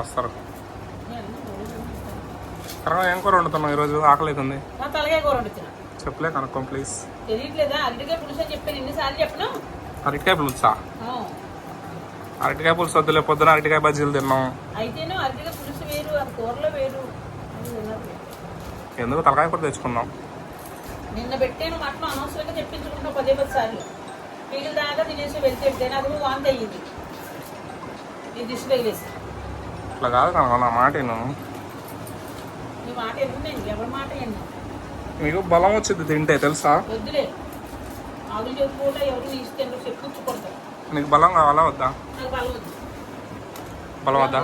వస్తారు. కరెక్ట్గా ఏం కూర వండుతున్నావు ఈరోజు? ఆకలి అవుతుంది. చెప్పలే కనుక్కో ప్లీజ్ అరటికాయ పులుసు అరటికాయ పులుసా? వద్దులే పొద్దున అరటికాయ బజ్జీలు తిన్నాం. ఎందుకు తలకాయ కూర తెచ్చుకున్నాం నిన్న పెట్టాను మటన్ అనవసరంగా తెప్పించుకుంటాం పదే పది సార్లు. మిగిలిన దాకా తినేసి వెళ్తే అది వాంతి అయ్యింది. ఈ దిష్టి తగిలేసి. అట్లా కాదు కనుక నా మాట మీకు బలం వచ్చింది తింటే తెలుసా? నీకు బలం కావాలా వద్దా? బలం వద్దు.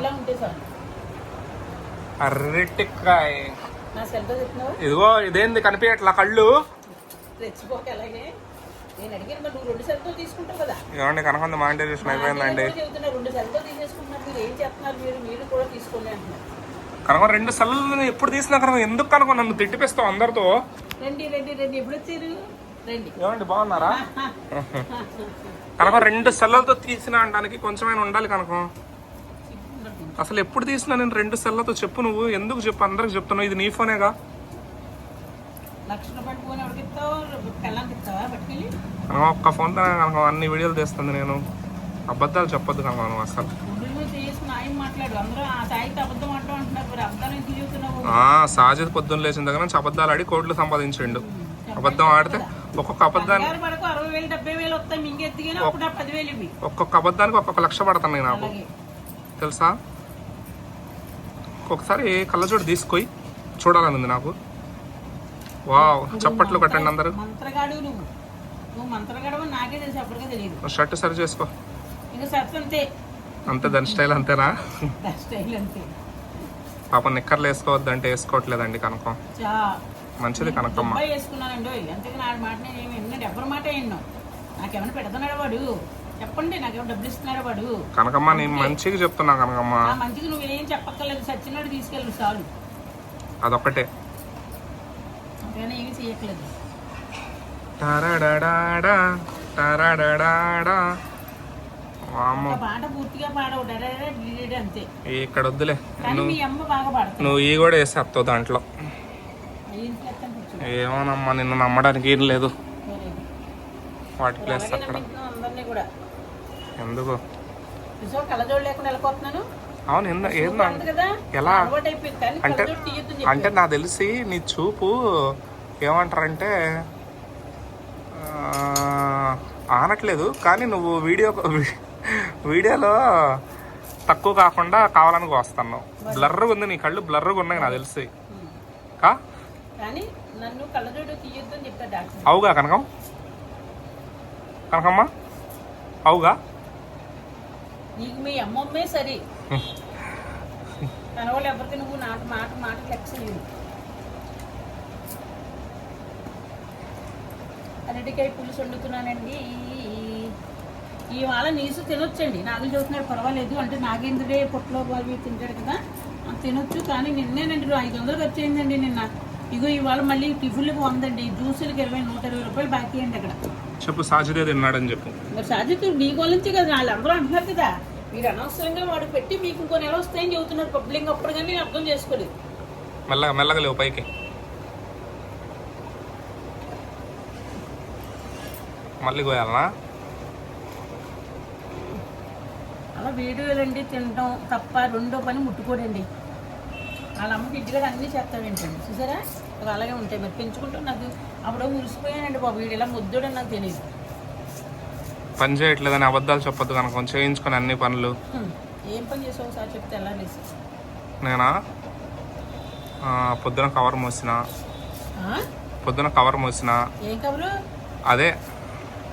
చెప్తున్నావా ఇదిగో ఇదేంది కనిపించట్లా కళ్ళు? అలాగే ఏమండి కనకొంద మానిటైజేషన్ అయిపోయిందండి కనుక రెండు సెల్లు ఎప్పుడు తీసినా కనుక ఎందుకు కనుక నన్ను తిట్టిపిస్తావు అందరితో. రండి రండి రండి ఎప్పుడు వచ్చారు? రండి. ఏమండి బాగున్నారా? కనుక రెండు సెల్లలతో తీసిన అనడానికి కొంచెమైనా ఉండాలి కనుక. అసలు ఎప్పుడు తీసినా నేను రెండు సెల్లతో చెప్పు నువ్వు ఎందుకు చెప్పు? అందరికి చెప్తున్నావు ఇది నీ ఫోనేగా. ఎవరికి ఇస్తావు? ఇస్తావా పట్టుకెళ్ళి? ఒక్క ఫోన్తో కనుక అన్ని వీడియోలు తీస్తుంది నేను. అబద్ధాలు చెప్పొద్దు కనుక నువ్వు అసలు సాజిద్ పొద్దున్న లేచిన దగ్గర నుంచి అబద్ధాలు ఆడి కోట్లు సంపాదించిండు. అబద్ధం ఆడితే ఒక్కొక్క ఇవి ఒక్కొక్క అబద్ధానికి ఒక్కొక్క లక్ష పడుతున్నాయి నాకు. తెలుసా? ఒక్కొక్కసారి కళ్ళజోడు తీసుకొని చూడాలని ఉంది నాకు. వావ్ చప్పట్లు కొట్టండి అందరూ. మంత్రగాడు నువ్వు. నువ్వు నాకే తెలిసి అప్పటికే తెలియదు షర్ట్ సరి చేసుకో. ఇంకా అంతే. అంతే దాని స్టైల్ అంతేనా? స్టైల్ అంతే. పాప నిక్కర్లు వేసుకోవద్దంటే వేసుకోవట్లేదండి కనకం. చా. మంచిది కనకమ్మ. అబ్బాయి వేసుకున్నానండి అంతేగా నా మాట నేను ఏమి విన్నాడు ఎవరి మాట విన్నాం నాకేమైనా పెడుతున్నాడు వాడు? చెప్పండి నాకేమైనా డబ్బులు ఇస్తున్నాడు వాడు? కనకమ్మ నేను మంచిగా చెప్తున్నా కనకమ్మ. మంచిగా నువ్వేం చెప్పక్కర్లేదు సచ్చినాడు తీసుకెళ్ళు చాలు. అదొక్కటే. అంతేగాని ఏమీ చేయట్లేదు టరడడాడా, టరడడాడా. వామ్మో. ఒక పాట పూర్తిగా పాడవు. డెడెడే డిడెడే అంతే. ఇక్కడ వద్దులే కానీ మీ అమ్మ బాగా పాడుతుంది. నువ్వు ఈ కూడా వేసేస్తావు దాంట్లో. ఏమోనమ్మా నిన్ను నమ్మడానికి ఏం లేదు. వాటి ప్లేస్ అక్కడ. ఎందుకు? కళ్ళజోడు లేకుండా వెళ్ళిపోతున్నాను. అవును ఎందు ఏందో ఎలా? అంటే అంటే నాకు తెలిసి నీ చూపు ఏమంటారంటే ఆనట్లేదు. కానీ నువ్వు వీడియో వీడియోలో తక్కువ కాకుండా కావాలని వస్తున్నావు బ్లర్గా ఉంది నీ కళ్ళు బ్లర్గా ఉన్నాయి నాకు తెలిసి. కా? అవుగా కనకం? కనకమ్మ? అవుగా? నీకు మీ అమ్మమ్మే సరే. తన వాళ్ళు ఎవరికి నువ్వు నాకు మాట మాట లెక్క లేదు అరటికాయ పులుసు వండుతున్నానండి. ఇవాళ నీసు తినొచ్చండి. నాగులు చూస్తున్నాడు పర్వాలేదు. అంటే నాగేంద్రుడే పొట్టులో అవి తింటాడు కదా. తినొచ్చు కానీ నిన్నేనండి ఐదు వందలు ఖర్చు అయిందండి నిన్న. ఇగో ఇవాళ మళ్ళీ టిఫిన్లకు వందండి. జ్యూసులకి ఇరవై నూట ఇరవై రూపాయలు బాకీ అండి అక్కడ. చెప్పు సాజిదే తిన్నాడని చెప్పు. మరి సాజిత్ నీ గురించి కదా వాళ్ళు అందరూ అంటున్నారు కదా. మీరు అనవసరంగా వాడు పెట్టి మీకు ఇంకో నెల వస్తాయని చెబుతున్నారు పబ్లిక్ అప్పుడు కానీ నేను అర్థం చేసుకోలేదు. మెల్లగా మెల్లగా లేవు పైకి. మళ్ళీ కోయాలనా అలా వీడియోలండి తినడం తప్ప రెండో పని ముట్టుకోడండి. వాళ్ళ అమ్మకి ఇంటికాడ అన్నీ చేస్తామేంటండి చూసారా? ఇవి అలాగే ఉంటాయి. మరి పెంచుకుంటూ నాకు అప్పుడు మురిసిపోయానండి బాబు. వీడు ఇలా ముద్దుడని నాకు తెలియదు పని చేయట్లేదని అబద్ధాలు చెప్పొద్దు కనుక చేయించుకొని అన్ని పనులు. హ్మ్. ఏం పని చేసావు సార్ చెప్తే ఎలా వేసి నేనా? పొద్దున కవర్ మోసిన. పొద్దున కవర్ మోసిన. అదే.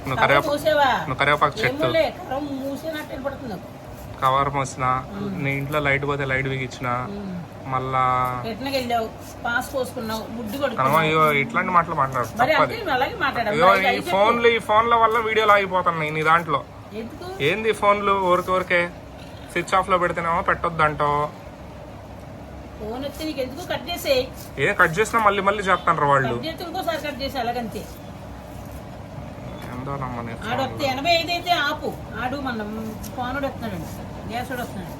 నువ్వు కవర్ కరివేపా మూసావా? నువ్వు కరివేపాకు చెట్టు. కవర్ మోసిన నీ ఇంట్లో లైట్ పోతే లైట్ బిగించిన. మళ్ళా ఇట్లాంటి మాటలు మాట్లాడు తప్పది. ఈ ఫోన్లు ఈ ఫోన్ల వల్ల వీడియోలు ఆగిపోతున్నాయి నీ దాంట్లో. ఏంది ఫోన్లు? ఊరికే ఊరికే స్విచ్ ఆఫ్లో పెడితేనేమో పెట్టొద్దంటో ఫోన్ వచ్చి నీకు ఎందుకు కట్ చేసేయి. ఏం కట్ చేసినా మళ్ళీ మళ్ళీ చెప్తాను వాళ్ళు. కట్ చేస్తే ఇంకోసారి కట్ చేసి అలాగంతే ఎంతో నమ్మని ఆడు వస్తే ఎనభై ఐదు అయితే ఆపు. ఆడు మన ఫోనుడు వస్తున్నాడు. గ్యాసుడు వస్తున్నాడు.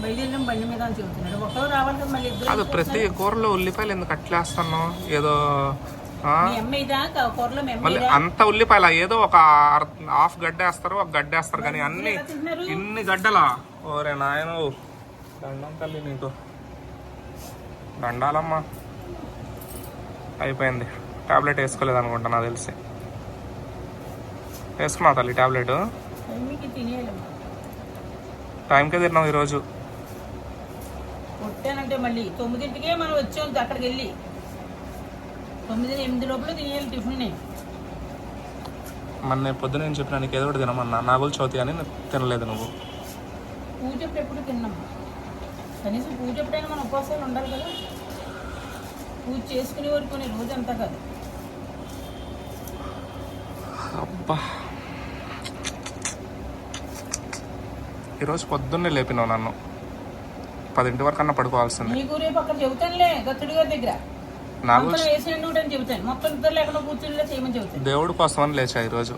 బయలుదేరిన బండి మీద అని చెబుతున్నాడు. ఒకరు రావాలి కదా మళ్ళీ ఇద్దరు అది ప్రతి కూరలో ఉల్లిపాయలు ఎందుకు అట్లేస్తున్నావు ఏదో మళ్ళీ అంత ఉల్లిపాయల? ఏదో ఒక హాఫ్ గడ్డ వేస్తారు ఒక గడ్డ వేస్తారు కానీ అన్ని ఇన్ని గడ్డలా? ఓరే నాయన దండం తల్లి నీకు. దండాలమ్మా. అయిపోయింది. టాబ్లెట్ వేసుకోలేదు అనుకుంటా నాకు తెలిసి. వేసుకున్నావు తల్లి టాబ్లెట్? టైంకే తిన్నావు ఈరోజు. కొట్టానంటే మళ్ళీ తొమ్మిదింటికే మనం వచ్చాం అక్కడికి వెళ్ళి. తొమ్మిది ఎనిమిది లోపల తినేయాలి టిఫిన్ మన నేను పొద్దున నేను చెప్పిన నీకు ఏదో ఒకటి తినమన్నా. నాగులు చవితి అని తినలేదు నువ్వు. పూజ ఎప్పుడు తిన్నాం కనీసం పూజ ఎప్పుడైనా మన ఉపవాసాలు ఉండాలి కదా. పూజ చేసుకునే వరకు అంతా కాదు. అబ్బా. ఈరోజు పొద్దున్నే లేపినావు నన్ను. పదింటి వరకు అన్న పడుకోవాల్సింది. నీకు రేపు అక్కడ చెబుతానులే గతుడి గారి దగ్గర. నాకు మొత్తం వేసిన అని చెబుతాను. మొత్తం ఇద్దరు లేకుండా కూర్చుని చేయమని చెబుతాను. దేవుడి కోసమని లేచా ఈరోజు.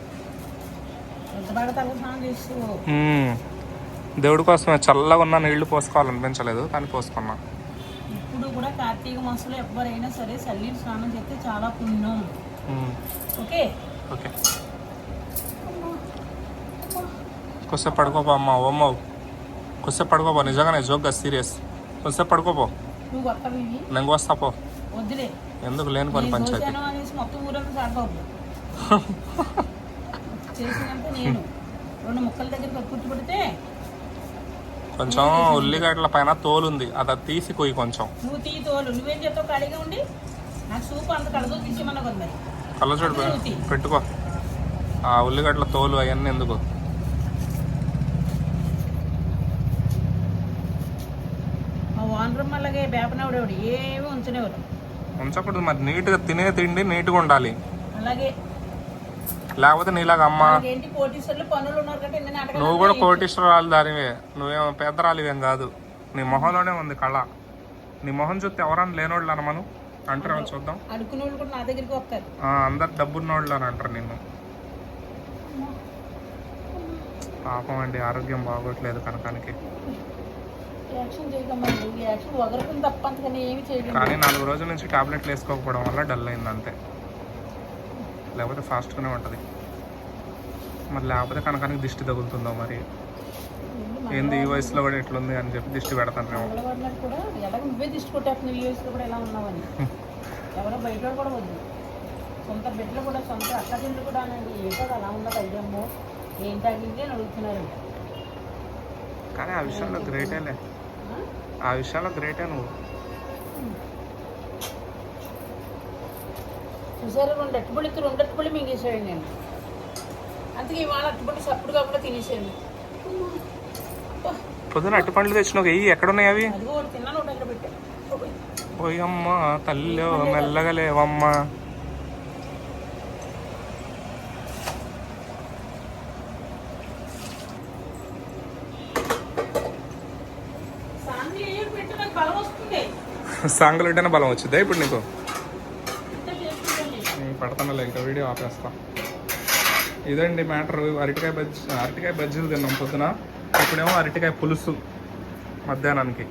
దేవుడి కోసమే చల్లగా ఉన్న నీళ్ళు పోసుకోవాలనిపించలేదు కానీ పోసుకున్నా. ఇప్పుడు కూడా కార్తీక మాసంలో ఎవరైనా సరే చల్లీలు స్నానం చేస్తే చాలా పుణ్యం. ఓకే? ఓకే. కొద్దిసేపు పడుకోపో అమ్మ ఓమ్మ కొద్దిసేపు పడుకోపో నిజంగానే జోక్గా సీరియస్ కొద్దిసేపు పడుకోపో నేను వస్తా పో. ఎందుకు లేని పని నేను. పంచాయతీ కొంచెం ఉల్లిగడ్డల పైన తోలు ఉంది అది అది తీసి కొయ్యి కొంచెం. నువ్వు తీ తోలు. నువ్వేం చెప్తావు ఖాళీగా ఉండి నాకు సూప్ అంత కలదో. తీసేమన్నా కొంది మరి కళ్ళజోడు నువ్వు తీ. పెట్టుకో. ఆ ఉల్లిగడ్డల తోలు అవన్నీ ఎందుకు? అలాగే ఏమీ ఉంచనేవాడు. ఉంచకూడదు మరి నీట్గా తినే తిండి నీట్గా ఉండాలి. అలాగే. లేకపోతే నీలాగా అమ్మ ఏంటి కోటీశ్వర్లు పనులు ఉన్నారు కంటే ఎన్ని నాటకాలు నువ్వు కూడా కోటీశ్వరాలు దానివే. నువ్వేమో పేదరాలివేం కాదు. నీ మొహంలోనే ఉంది కళ. నీ మొహం చూస్తే ఎవరన్నా లేనోళ్ళు అనమను? చూద్దాం. కూడా నా దగ్గరికి వస్తారు. ఆ, అందరు డబ్బున్నోళ్ళు అని అంటారు నిన్ను. పాపం అండి ఆరోగ్యం బాగోట్లేదు కనకానికి. యాక్షన్ నువ్వు యాక్షన్ ఒకరికి తప్ప అంతకని ఏమి చేయలేదు కానీ నాలుగు రోజుల నుంచి టాబ్లెట్లు వేసుకోకపోవడం వల్ల డల్ అయింది అంతే. లేకపోతే ఫాస్ట్గానే ఉంటుంది. మరి లేకపోతే కనకానికి దిష్టి తగులుతుందో మరి? ఏంది ఈ వయసులో కూడా ఎట్లుంది అని చెప్పి దిష్టి పెడతాను కూడా నువ్వే దిష్టి కొట్టేస్తున్నావు ఈ వయసులో కూడా ఎలా ఉన్నావని. ఎవరో బయట వాడు కూడా వద్దు. సొంత బిడ్డలు కూడా సొంత అక్క చెల్లెలు కూడా ఏంటో అలా ఉన్నది అయ్యమ్మో ఏంటి అడిగింది అని అడుగుతున్నారంట కానీ ఆ విషయంలో గ్రేటేలే ఆ విషయంలో గ్రేటే నువ్వు. చూసారు రెండు అట్టుపళ్ళకి రెండు అట్టుపళ్ళు మింగేసాడు నేను. అందుకే ఇవాళ అట్టుపళ్ళు సప్పుడు కాకుండా తినేసాను పొద్దున అట్టి పండ్లు తెచ్చిన వెయ్యి ఎక్కడున్నాయి అవి? తిన్నాను ఓయమ్మ తల్లి మెల్లగా లేవమ్మా సాంగ్లీ పెట్టు నాకు బలం వస్తుంది సాంగులు ఉంటేనే బలం వచ్చిందా ఇప్పుడు నీకు? ఇంత నేను. ఇంకా వీడియో ఆపేస్తా. ఇదండి మ్యాటర్. అరటికాయ బజ్జీ అరటికాయ బజ్జీలు తిన్నాం పొద్దున. ఇప్పుడేమో అరటికాయ పులుసు మధ్యాహ్నానికి.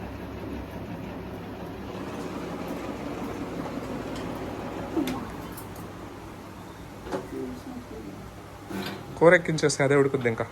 కూర ఎక్కించేస్తే అదే ఉడుకుద్ది ఇంకా.